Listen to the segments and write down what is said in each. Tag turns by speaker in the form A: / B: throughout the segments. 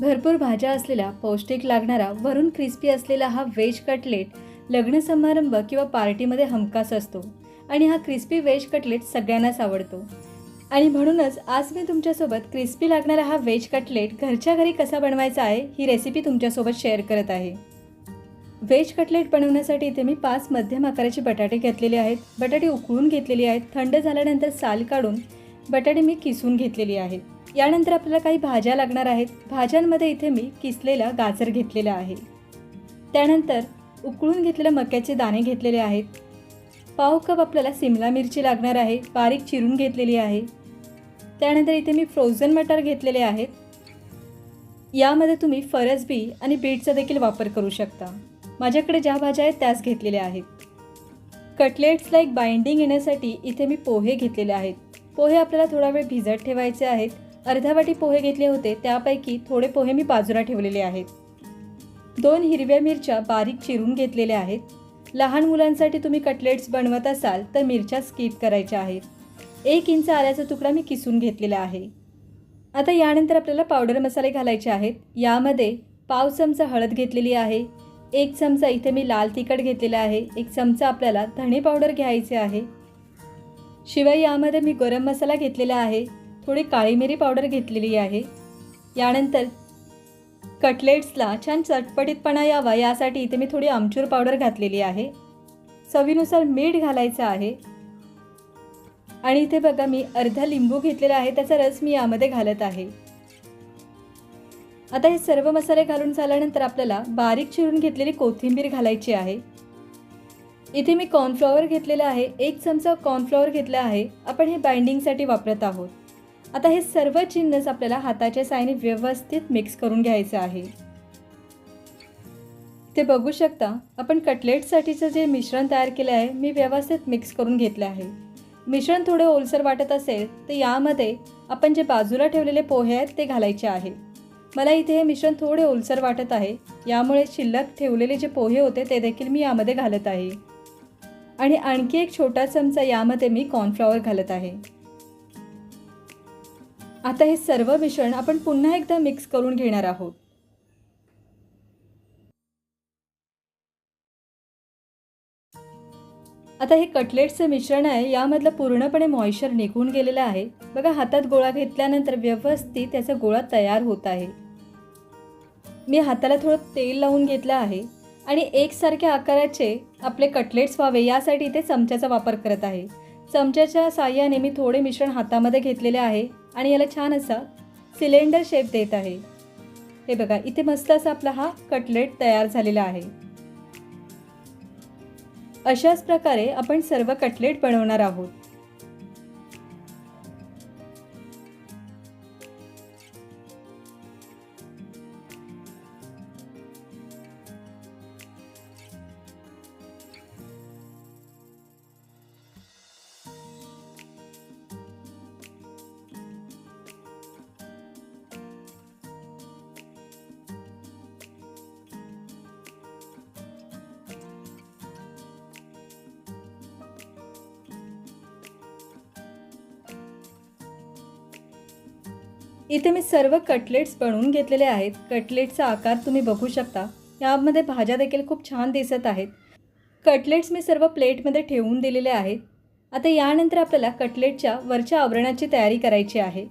A: भरपूर भाज्या असलेला पौष्टिक लागणारा वरून क्रिस्पी असलेला हा व्हेज कटलेट लग्न समारंभ किंवा पार्टीमध्ये हमखास असतो. आणि हा क्रिस्पी व्हेज कटलेट सगळ्यांनाच आवडतो. आणि म्हणूनच आज मी तुमच्यासोबत क्रिस्पी लागणारा हा व्हेज कटलेट घरच्या घरी कसा बनवायचा आहे ही रेसिपी तुमच्यासोबत शेअर करत आहे. व्हेज कटलेट बनवण्यासाठी इथे मी पाच मध्यम आकाराचे बटाटे घेतलेले आहेत. बटाटे उकळून घेतलेले आहेत. थंड झाल्यानंतर साल काढून बटाटे मी किसून घेतलेली आहेत. यानंतर आपल्याला काही भाज्या लागणार आहेत. भाज्यांमध्ये इथे मी किसलेला गाजर घेतलेला आहे. त्यानंतर उकळून घेतलेले मक्याचे दाणे घेतलेले आहेत. पाव कप आपल्याला सिमला मिरची लागणार आहे. बारीक चिरून घेतलेली आहे. त्यानंतर इथे मी फ्रोझन मटार घेतलेले आहेत. यामध्ये तुम्ही फरसबी आणि बीटचा देखील वापर करू शकता. माझ्याकडे ज्या भाज्या आहेत त्याच घेतलेल्या आहेत. कटलेट्सला एक बाइंडिंग येण्यासाठी इथे मी पोहे घेतलेले आहेत. पोहे आपल्याला थोडा वेळ भिजत ठेवायचे आहेत. अर्ध्या वाटी पोहे घेतले होते त्यापैकी थोडे पोहे मी बाजूला ठेवलेले आहेत. दोन हिरव्या मिरच्या बारीक चिरून घेतलेल्या आहेत. लहान मुलांसाठी तुम्ही कटलेट्स बनवत असाल तर मिरच्या स्किप करायच्या आहेत. एक इंच आल्याचा तुकडा मी किसून घेतलेला आहे. आता यानंतर आपल्याला पावडर मसाले घालायचे आहेत. यामध्ये पाव चमचा हळद घेतलेली आहे. एक चमचा इथे मी लाल तिखट घेतलेला आहे. एक चमचा आपल्याला धणे पावडर घ्यायचे आहे. शिवाय यामध्ये मी गरम मसाला घेतलेला आहे. थोडी काळी मिरी पावडर घेतलेली आहे. यानंतर कटलेट्सला छान चटपटीतपणा यावा यासाठी इथे मी थोडी आमचूर पावडर घातलेली आहे. चवीनुसार मीठ घालायचं आहे. आणि इथे बघा मी अर्धा लिंबू घेतलेला आहे त्याचा रस मी यामध्ये घालत आहे. आता हे सर्व मसाले घालून झाल्यानंतर आपल्याला बारीक चिरून घेतलेली कोथिंबीर घालायची आहे. इथे मी कॉर्नफ्लॉवर घेतलेला आहे. एक चमचा कॉर्नफ्लॉवर घेतला आहे. आपण हे बाइंडिंगसाठी वापरत आहोत. आता हे सर्व जिन्नस आपल्याला हाताच्या सायने व्यवस्थित मिक्स करून घ्यायचं आहे. ते बघू शकता आपण कटलेटसाठीचं जे मिश्रण तयार केलं आहे मी व्यवस्थित मिक्स करून घेतलं आहे. मिश्रण थोडे ओलसर वाटत असेल तर यामध्ये आपण जे बाजूला ठेवलेले पोहे आहेत ते घालायचे आहे. मला इथे हे मिश्रण थोडे ओलसर वाटत आहे यामुळे शिल्लक ठेवलेले जे पोहे होते ते देखील मी यामध्ये घालत आहे. आणि आणखी एक छोटा चमचा यामध्ये मी कॉर्नफ्लॉवर घालत आहे. आता हे सर्व मिश्रण आपण पुन्हा एकदा मिक्स करून घेणार आहोत. आता हे कटलेट्सचं मिश्रण आहे यामधलं पूर्णपणे मॉइश्चर निघून गेलेलं आहे. बघा हातात गोळा घेतल्यानंतर व्यवस्थित त्याचा गोळा तयार होत आहे. मी हाताला थोडं तेल लावून घेतलं आहे आणि एकसारख्या आकाराचे आपले कटलेट्स व्हावे यासाठी इथे चमच्याचा वापर करत आहे. चमच्याच्या साह्याने मी थोडे मिश्रण हातामध्ये घेतलेले आहे. आणि याला छान असा सिलेंडर शेप देत आहे. हे बघा इथे मस्त असा आपला हा कटलेट तयार झालेला आहे. अशाच प्रकारे आपण सर्व कटलेट बनवणार आहोत. इथे मी सर्व कटलेट्स बनवून घेतलेले आहेत. कटलेटचा आकार तुम्ही बघू शकता. यामध्ये भाज्या देखील खूप छान दिसत आहेत. कटलेट्स मी सर्व प्लेटमध्ये ठेवून दिलेले आहेत. आता यानंतर आपल्याला कटलेटच्या वरच्या आवरणाची तयारी करायची आहे.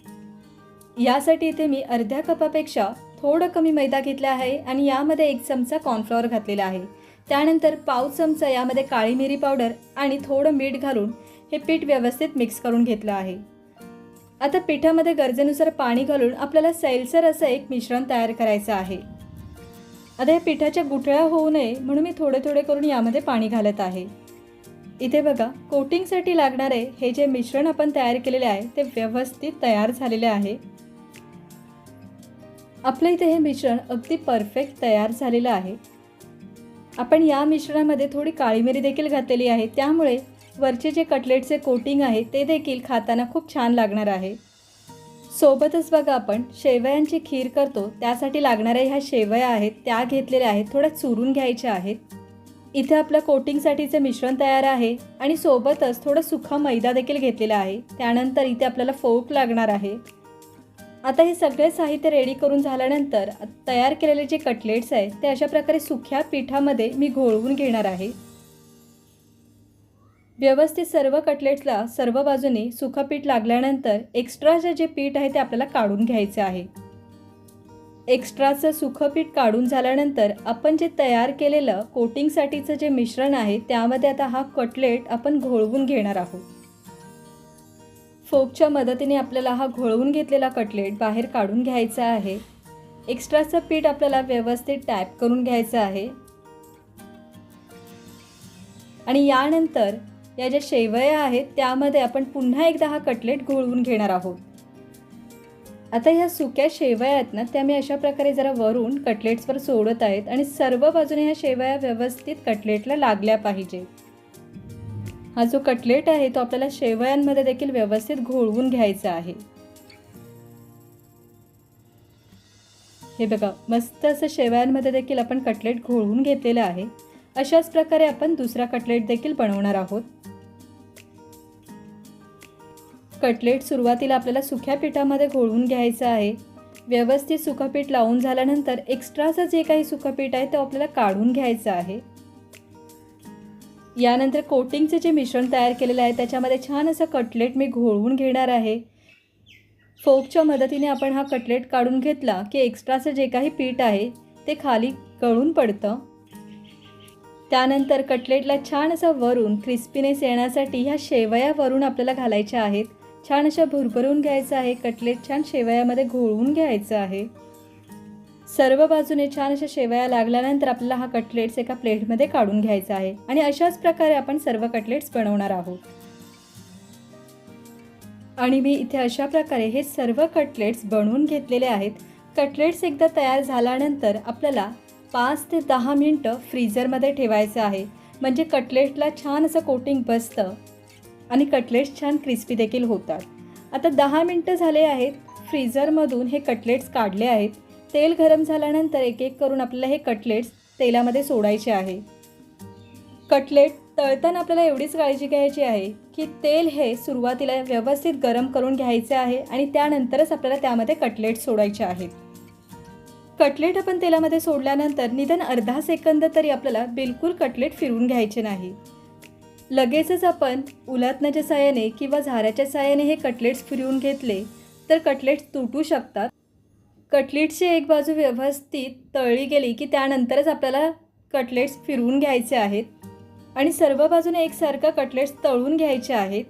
A: यासाठी इथे मी अर्ध्या कपापेक्षा थोडं कमी मैदा घेतला आहे आणि यामध्ये एक चमचा कॉर्नफ्लॉवर घातलेला आहे. त्यानंतर पाव चमचा यामध्ये काळी मिरी पावडर आणि थोडं मीठ घालून हे पीठ व्यवस्थित मिक्स करून घेतलं आहे. आता पिठामध्ये गरजेनुसार पाणी घालून आपल्याला सैलसर असं एक मिश्रण तयार करायचं आहे. आता या पिठाच्या गुठळ्या होऊ नये म्हणून मी थोडे थोडे करून यामध्ये पाणी घालत आहे. इथे बघा कोटिंगसाठी लागणारे हे जे मिश्रण आपण तयार केलेले आहे ते व्यवस्थित तयार झालेले आहे. आपलं इथे हे मिश्रण अगदी परफेक्ट तयार झालेलं आहे. आपण या मिश्रणामध्ये थोडी काळी मिरी देखील घातलेली आहे त्यामुळे वरचे जे कटलेटचे कोटिंग आहे ते देखील खाताना खूप छान लागणार आहे. सोबतच बघा आपण शेवयांची खीर करतो त्यासाठी लागणाऱ्या ह्या शेवया आहेत त्या घेतलेल्या आहेत थोड्या चुरून घ्यायच्या आहेत. इथे आपलं कोटिंगसाठीचं मिश्रण तयार आहे आणि सोबतच थोडं सुखा मैदा देखील घेतलेला आहे त्यानंतर इथे आपल्याला फोक लागणार आहे. आता हे सगळे साहित्य रेडी करून झाल्यानंतर तयार केलेले जे कटलेट्स आहे ते अशा प्रकारे सुख्या पिठामध्ये मी घोळवून घेणार आहे. व्यवस्थित सर्व कटलेट्सला सर्व बाजूने सुखं पीठ लागल्यानंतर एक्स्ट्राचं जे पीठ आहे ते आपल्याला काढून घ्यायचं आहे. एक्स्ट्राचं सुखं पीठ काढून झाल्यानंतर आपण जे तयार केलेलं कोटिंगसाठीचं जे मिश्रण आहे त्यामध्ये आता हा कटलेट आपण घोळवून घेणार आहोत. फोकच्या मदतीने आपल्याला हा घोळवून घेतलेला कटलेट बाहेर काढून घ्यायचा आहे. एक्स्ट्राचं पीठ आपल्याला व्यवस्थित टॅप करून घ्यायचं आहे. आणि यानंतर या ज्या शेवया आहेत त्यामध्ये आपण पुन्हा एकदा हा कटलेट घोळवून घेणार आहोत. आता ह्या सुक्या शेवया आहेत ना त्या मी अशा प्रकारे जरा वरून कटलेट्सवर सोडत आहेत आणि सर्व बाजूने ह्या शेवया व्यवस्थित कटलेटला लागल्या पाहिजे. हा जो कटलेट आहे तो आपल्याला शेवयांमध्ये देखील व्यवस्थित घोळवून घ्यायचा आहे. हे बघा मस्त असं शेवयांमध्ये देखील आपण कटलेट घोळवून घेतलेलं आहे. अशाच प्रकारे आपण दुसरा कटलेट देखील बनवणार आहोत. कटलेट सुरुवातीला आपल्याला सुक्या पिठामध्ये घोळून घ्यायचं आहे. व्यवस्थित सुखपीठ लावून झाल्यानंतर एक्स्ट्राचं जे काही सुखपीठ आहे ते आपल्याला काढून घ्यायचं आहे. यानंतर कोटिंगचं जे मिश्रण तयार केलेलं आहे त्याच्यामध्ये छान असं कटलेट मी घोळवून घेणार आहे. फोकच्या मदतीने आपण हा कटलेट काढून घेतला की एक्स्ट्राचं जे काही पीठ आहे ते खाली गळून पडतं. त्यानंतर कटलेटला छान असं वरून क्रिस्पीनेस येण्यासाठी ह्या शेवया वरून आपल्याला घालायच्या आहेत. छान अशा भुरभरून घ्यायचं आहे कटलेट छान शेवयामध्ये घोळवून घ्यायचं आहे. सर्व बाजूने छान अशा शेवया लागल्यानंतर आपल्याला हा कटलेट्स एका प्लेटमध्ये काढून घ्यायचा आहे. आणि अशाच प्रकारे आपण सर्व कटलेट्स बनवणार आहोत. आणि मी इथे अशा प्रकारे हे सर्व कटलेट्स बनवून घेतलेले आहेत. कटलेट्स एकदा तयार झाल्यानंतर आपल्याला पाच ते दहा मिनटं फ्रीझरमध्ये ठेवायचं आहे. म्हणजे कटलेटला छान असं कोटिंग बसतं. आणि कटलेट्स छान क्रिस्पी देखील होतात. आता दहा मिनटं झाले आहेत फ्रीझरमधून हे कटलेट्स काढले आहेत. तेल गरम झाल्यानंतर एक एक करून आपल्याला हे कटलेट्स तेलामध्ये सोडायचे आहे. कटलेट तळताना आपल्याला एवढीच काळजी घ्यायची आहे की तेल हे सुरुवातीला व्यवस्थित गरम करून घ्यायचे आहे आणि त्यानंतरच आपल्याला त्यामध्ये कटलेट सोडायचे आहेत. कटलेट आपण तेलामध्ये सोडल्यानंतर निदान अर्धा सेकंद तरी आपल्याला बिलकुल कटलेट फिरवून घ्यायचे नाही. लगेचच आपण उलटण्याच्या साहाय्याने किंवा झाऱ्याच्या साहाय्याने हे कटलेट्स फिरवून घेतले तर कटलेट्स तुटू शकतात. कटलेटची एक बाजू व्यवस्थित तळली गेली की त्यानंतरच आपल्याला कटलेट्स फिरवून घ्यायचे आहेत. आणि सर्व बाजूने एकसारखं कटलेट्स तळून घ्यायचे आहेत.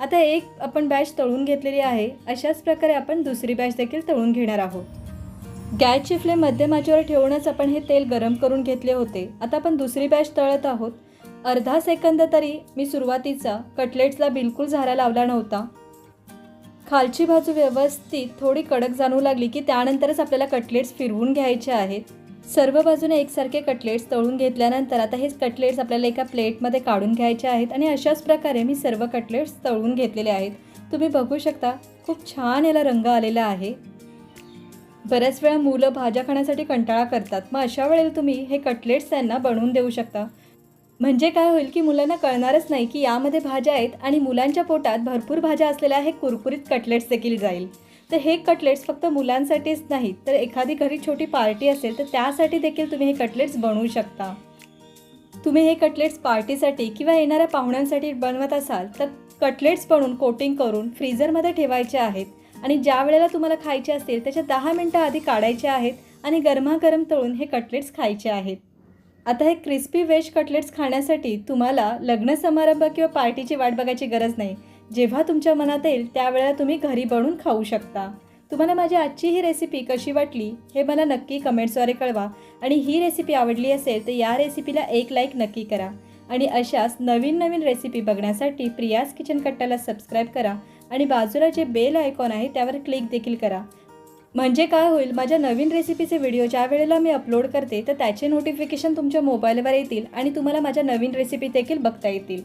A: आता एक आपण बॅच तळून घेतलेली आहे. अशाच प्रकारे आपण दुसरी बॅच देखील तळून घेणार आहोत. गॅसची फ्लेम मध्यमाचीवर ठेवूनच आपण हे तेल गरम करून घेतले होते. आता आपण दुसरी बॅच तळत आहोत. अर्धा सेकंद तरी मी सुरुवातीचा कटलेट्सला बिलकुल झारा लावला नव्हता. खालची बाजू व्यवस्थित थोडी कडक जाणू लागली की त्यानंतरच आपल्याला कटलेट्स फिरवून घ्यायचे आहेत. सर्व बाजूने एकसारखे कटलेट्स तळून घेतल्यानंतर आता हे कटलेट्स आपल्याला एका प्लेटमध्ये काढून घ्यायचे आहेत आणि अशाच प्रकारे मी सर्व कटलेट्स तळून घेतलेले आहेत. तुम्ही बघू शकता खूप छान याला रंग आलेला आहे. बऱ्याच वेळा मुलं भाज्या खाण्यासाठी कंटाळा करतात. मग अशा वेळेला तुम्ही हे कटलेट्स त्यांना बनवून देऊ शकता. म्हणजे काय होईल की मुलांना कळणारच नाही की यामध्ये भाज्या आहेत आणि मुलांच्या पोटात भरपूर भाज्या असलेल्या हे कुरकुरीत कटलेट्स देखील जाईल. तर हे कटलेट्स फक्त मुलांसाठीच नाहीत तर एखादी घरी छोटी पार्टी असेल तर त्यासाठी देखील तुम्ही हे कटलेट्स बनवू शकता. तुम्ही हे कटलेट्स पार्टीसाठी किंवा येणाऱ्या पाहुण्यांसाठी बनवत असाल तर कटलेट्स बनवून कोटिंग करून फ्रीझरमध्ये ठेवायचे आहेत. आणि ज्या वेळेला तुम्हाला खायचे असतील त्याच्या दहा मिनटं आधी काढायचे आहेत आणि गरमागरम तळून हे कटलेट्स खायचे आहेत. आता हे क्रिस्पी वेज कटलेट्स खाण्यासाठी तुम्हाला लग्न समारंभ किंवा पार्टीची वाट बघायची गरज नाही. जेव्हा तुमच्या मनात येईल त्यावेळेला तुम्ही घरी बनवून खाऊ शकता. तुम्हाला माझी आजची ही रेसिपी कशी वाटली हे मला नक्की कमेंट्सद्वारे कळवा. आणि ही रेसिपी आवडली असेल तर या रेसिपीला एक लाईक नक्की करा. आणि अशाच नवीन नवीन रेसिपी बघण्यासाठी प्रियास किचन कट्टाला सबस्क्राईब करा. आणि बाजूला जे बेल आयकॉन आहे त्यावर क्लिक देखील करा. म्हणजे काय होईल? माझ्या नवीन रेसिपीचे व्हिडिओ ज्या वेळेला मी अपलोड करते तर त्याचे नोटिफिकेशन तुमच्या मोबाईलवर येतील आणि तुम्हाला माझ्या नवीन रेसिपी देखील बघता येतील.